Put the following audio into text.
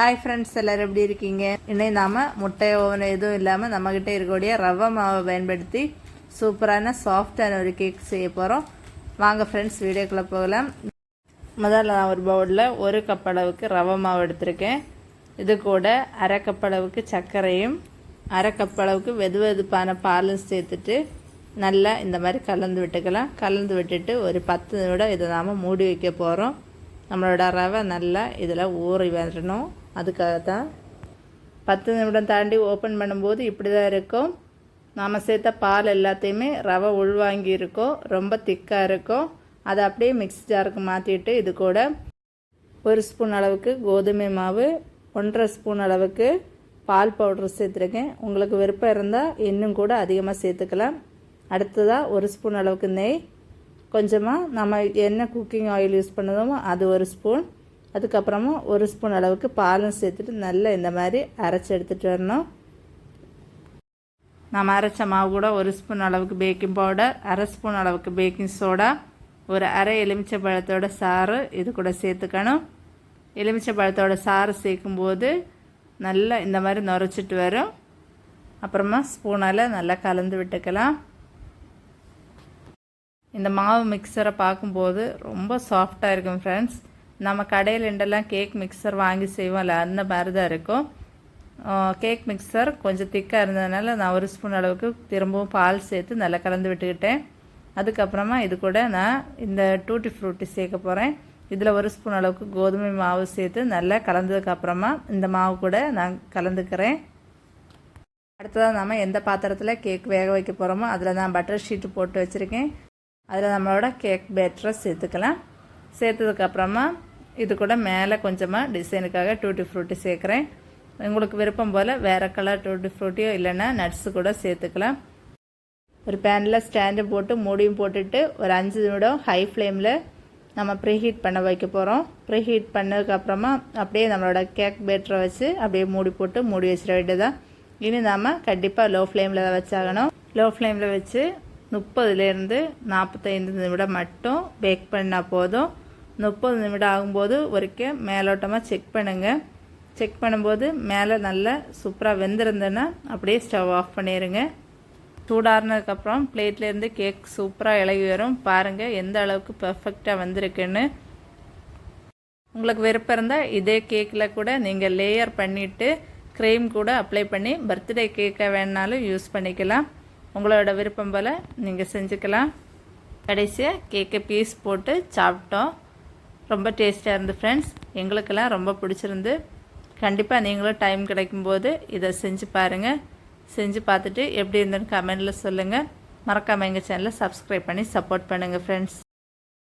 Hi friends எல்லோரும் எப்படி இருக்கீங்க? இன்னும் நாம் முட்டை ஓவன் எதுவும் இல்லாமல் நம்மக்கிட்ட இருக்கக்கூடிய ரவை மாவை பயன்படுத்தி சூப்பரான சாஃப்டான ஒரு கேக் செய்ய போகிறோம் வாங்க ஃப்ரெண்ட்ஸ் வீடியோக்குள்ளே போகலாம். முதல்ல நான் ஒரு பவுலில் ஒரு கப் அளவுக்கு ரவை மாவு எடுத்திருக்கேன். இது கூட அரை கப் அளவுக்கு சர்க்கரையும் அரை கப் அளவுக்கு வெது வெதுப்பான பாலும் சேர்த்துட்டு நல்லா இந்த மாதிரி கலந்து விட்டுக்கலாம். கலந்து விட்டுட்டு ஒரு பத்து நிமிடம் இதை நாம் மூடி வைக்க போகிறோம் நம்மளோட ரவை நல்லா இதில் ஊறி வரணும். அதுக்காக தான் பத்து நிமிடம் தாண்டி ஓப்பன் பண்ணும்போது இப்படி தான் இருக்கும். நாம் சேர்த்த பால் எல்லாத்தையுமே ரவை உள்வாங்கி இருக்கும். ரொம்ப திக்காக இருக்கும். அதை அப்படியே மிக்ஸ் ஜாருக்கு மாற்றிட்டு இது கூட ஒரு ஸ்பூன் அளவுக்கு கோதுமை மாவு ஒன்றரை ஸ்பூன் அளவுக்கு பால் பவுடர் சேர்த்துருக்கேன். உங்களுக்கு விருப்பம் இருந்தால் இன்னும் கூட அதிகமாக சேர்த்துக்கலாம். அடுத்ததாக ஒரு ஸ்பூன் அளவுக்கு நெய். கொஞ்சமாக நம்ம என்ன குக்கிங் ஆயில் யூஸ் பண்ணதோமோ அது ஒரு ஸ்பூன் அதுக்கப்புறமா ஒரு ஸ்பூன் அளவுக்கு பாலும் சேர்த்துட்டு நல்லா இந்த மாதிரி அரைச்சி எடுத்துகிட்டு வரணும். நம்ம அரைச்ச மாவு கூட ஒரு ஸ்பூன் அளவுக்கு பேக்கிங் பவுடர் அரை ஸ்பூன் அளவுக்கு பேக்கிங் சோடா ஒரு அரை எலுமிச்சை பழத்தோட சாறு இது கூட சேர்த்துக்கணும். எலுமிச்சை பழத்தோட சாறு சேர்க்கும்போது நல்லா இந்த மாதிரி நுரைச்சிட்டு வரும். அப்புறமா ஸ்பூனால் நல்லா கலந்து விட்டுக்கலாம். இந்த மாவு மிக்சரை பார்க்கும்போது ரொம்ப சாஃப்டாக இருக்கும் ஃப்ரெண்ட்ஸ் நம்ம கடையில் ரெண்டெல்லாம் கேக் மிக்சர் வாங்கி செய்வோம்ல அந்த மாதிரி தான் இருக்கும் கேக் மிக்சர் கொஞ்சம் திக்காக இருந்ததுனால நான் ஒரு ஸ்பூன் அளவுக்கு திரும்பவும் பால் சேர்த்து நல்லா கலந்து விட்டுக்கிட்டேன். அதுக்கப்புறமா இது கூட நான் இந்த டூட்டி ஃப்ரூட்டி சேர்க்க போகிறேன் இதில் ஒரு ஸ்பூன் அளவுக்கு கோதுமை மாவு சேர்த்து நல்லா கலந்ததுக்கப்புறமா இந்த மாவு கூட நான் கலந்துக்கிறேன். அடுத்ததாக நம்ம எந்த பாத்திரத்தில் கேக் வேக வைக்க போகிறோமோ அதில் நான் பட்டர் ஷீட்டு போட்டு வச்சுருக்கேன். அதில் நம்மளோட கேக் பேட்டரை சேர்த்துக்கலாம். சேர்த்ததுக்கப்புறமா இது கூட மேலே கொஞ்சமாக டிசைனுக்காக டூட்டி ஃப்ரூட்டி சேர்க்குறேன். உங்களுக்கு விருப்பம் போல் வேறு கலர் டூட்டி ஃப்ரூட்டியோ இல்லைன்னா நட்ஸு கூட சேர்த்துக்கலாம். ஒரு பேனில் ஸ்டாண்டு போட்டு மூடியும் போட்டுட்டு ஒரு அஞ்சு நிமிடம் ஹை ஃப்ளேமில் நம்ம ப்ரீஹீட் பண்ண வைக்க போகிறோம் ப்ரீஹீட் பண்ணதுக்கப்புறமா அப்படியே நம்மளோட கேக் பேட்டரை வச்சு அப்படியே மூடி போட்டு மூடி வச்சிட வேண்டியதான் இனி நாம் கண்டிப்பாக லோ ஃப்ளேமில் தான் வச்சாகணும். லோ ஃப்ளேமில் வச்சு முப்பதுலேருந்து நாற்பத்தைந்து நிமிடம் மட்டும் பேக் பண்ணால் போதும். முப்பது நிமிடம் ஆகும்போது வரைக்கும் மேலோட்டமாக செக் பண்ணுங்கள் செக் பண்ணும்போது மேலே நல்லா சூப்பராக வெந்திருந்தேன்னா அப்படியே ஸ்டவ் ஆஃப் பண்ணிடுங்க சூடாறினதுக்கப்புறம் பிளேட்லேருந்து கேக் சூப்பராக இலகி வரும். பாருங்கள் எந்த அளவுக்கு பர்ஃபெக்டாக வந்திருக்குன்னு. உங்களுக்கு விருப்பம் இருந்தால் இதே கேக்கில் கூட நீங்கள் லேயர் பண்ணிவிட்டு க்ரீம் கூட அப்ளை பண்ணி பர்த்டே கேக்கை வேணாலும் யூஸ் பண்ணிக்கலாம். உங்களோட விருப்பம் போல் நீங்கள் செஞ்சுக்கலாம். கடைசியாக கேக்கை பீஸ் போட்டு சாப்பிட்டோம். ரொம்ப டேஸ்ட்டாக இருந்து ஃப்ரெண்ட்ஸ் எங்களுக்கெல்லாம் ரொம்ப பிடிச்சிருந்து கண்டிப்பாக நீங்களும் டைம் கிடைக்கும்போது இதை செஞ்சு பாருங்கள் செஞ்சு பார்த்துட்டு எப்படி இருந்ததுன்னு கமெண்டில் சொல்லுங்கள் மறக்காமல் எங்கள் சேனலை சப்ஸ்கிரைப் பண்ணி சப்போர்ட் பண்ணுங்கள் ஃப்ரெண்ட்ஸ்